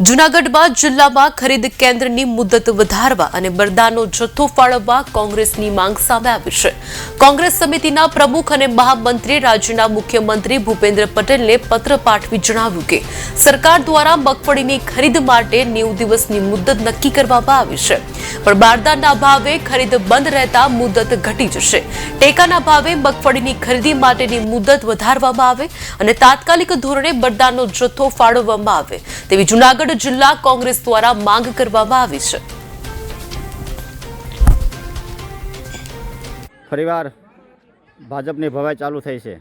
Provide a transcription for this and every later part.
જૂનાગઢમાં જિલ્લામાં ખરીદ કેન્દ્રની મુદત વધારવા અને બરદાનો જથ્થો ફાળવવા કોંગ્રેસની માંગ સામે આવી છે. કોંગ્રેસ સમિતિના પ્રમુખ અને મહામંત્રી રાજ્યના મુખ્યમંત્રી ભૂપેન્દ્ર પટેલને પત્ર પાઠવી જણાવ્યું કે, સરકાર દ્વારા મગફળીની ખરીદ માટે નેવું દિવસની મુદત નક્કી કરવામાં આવી છે. પણ બારદાનના ભાવે ખરીદ બંધ રહેતા મુદત ઘટી જશે. ટેકાના ભાવે મગફળીની ખરીદી માટેની મુદત વધારવામાં આવે અને તાત્કાલિક ધોરણે બરદાનો જથ્થો ફાળવવામાં આવે. તેવી જૂનાગઢ જિલ્લા કોંગ્રેસ દ્વારા માંગ કરવામાં આવી છે. ફરીવાર ભાજપની ભવાઈ ચાલુ થઈ છે.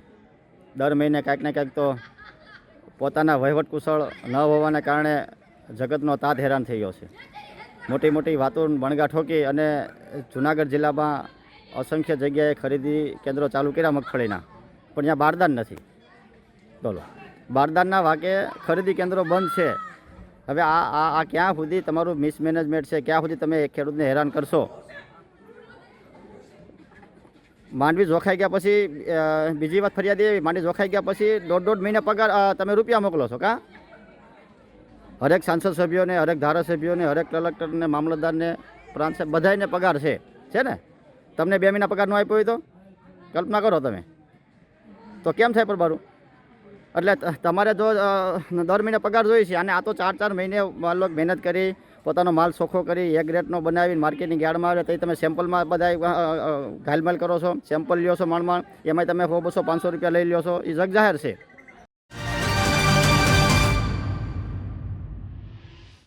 દર મહિને કાંઈક ને કાંઈક તો પોતાના વહીવટ કુશળ ન હોવાને કારણે જગતનો તાત હેરાન થઈ ગયો છે. મોટી મોટી વાતો બણગા ઠોકી અને જુનાગઢ જિલ્લામાં અસંખ્ય જગ્યાએ ખરીદી કેન્દ્રો ચાલુ કર્યા મગફળીના. પણ ત્યાં બારદાન નથી. બોલો. બારદાનના વાકે ખરીદી કેન્દ્રો બંધ છે. હવે આ આ આ ક્યાં સુધી તમારું મિસમેનેજમેન્ટ છે? ક્યાં સુધી તમે ખેડૂતને હેરાન કરશો? માંડવી જોખાઈ ગયા પછી બીજી વાત ફરિયાદ એવી, માંડવી જોખાઈ ગયા પછી દોઢ દોઢ મહિને પગાર તમે રૂપિયા મોકલો છો કાં? હરેક સાંસદ સભ્યોને, હરેક ધારાસભ્યોને, હરેક કલેક્ટરને મામલતદારને, પ્રાંત સાહેબ બધાને પગાર છે. છે ને? તમને બે મહિના પગાર ન આપ્યો હોય તો? કલ્પના કરો તમે. તો કેમ થાય પરબારું? એટલે તમારે જો દર મહિને પગાર જોઈએ છે, અને આ તો ચાર ચાર મહિને લોકો મહેનત કરી, પોતાનો માલ ચોખ્ખો કરી, એક રેટનો બનાવીને માર્કેટની યાર્ડમાં આવે તો તમે સેમ્પલમાં બધા ઘાલમાલ કરો છો, સેમ્પલ લ્યો છો માણમાં માણ એમાંય તમે સો બસો, પાંચસો રૂપિયા લઈ લ્યો છો એ જગ જાહેર છે.